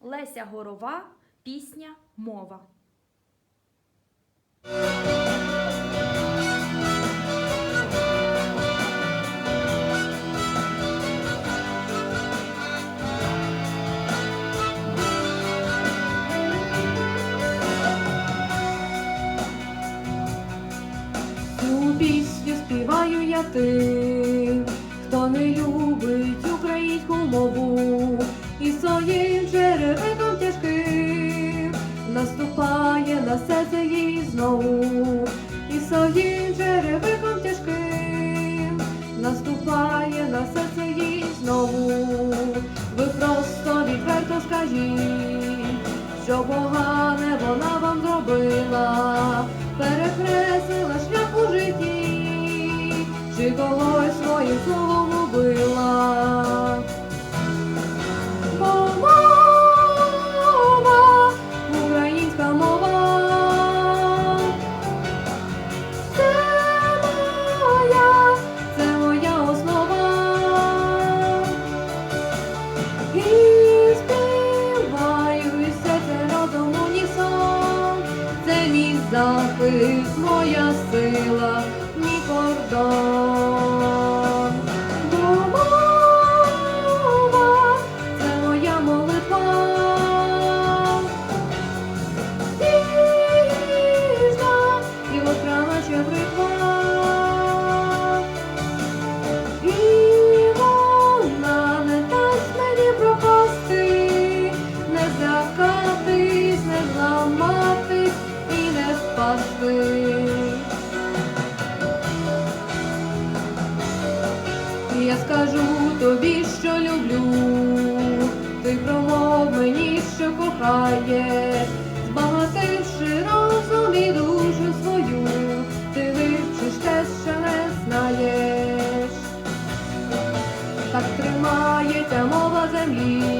Леся Горова, пісня Мова. Пісню співаю я тим, хто не любить на серце їй знову, і своїм черевиком тяжким наступає на серце їй знову. Ви просто відверто скажіть, що погане вона вам зробила, захист, моя сила, мій кордон. Не. Я скажу тобі, що люблю, ти промов мені, що кохаєш, збагативши розум і душу свою, ти вивчиш те, що не знаєш. Так тримається мова землі,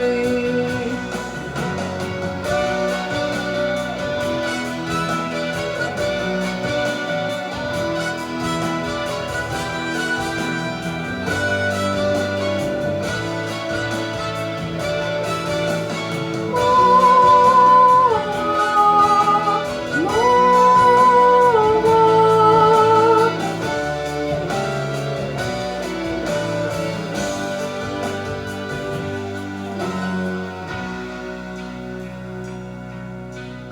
me.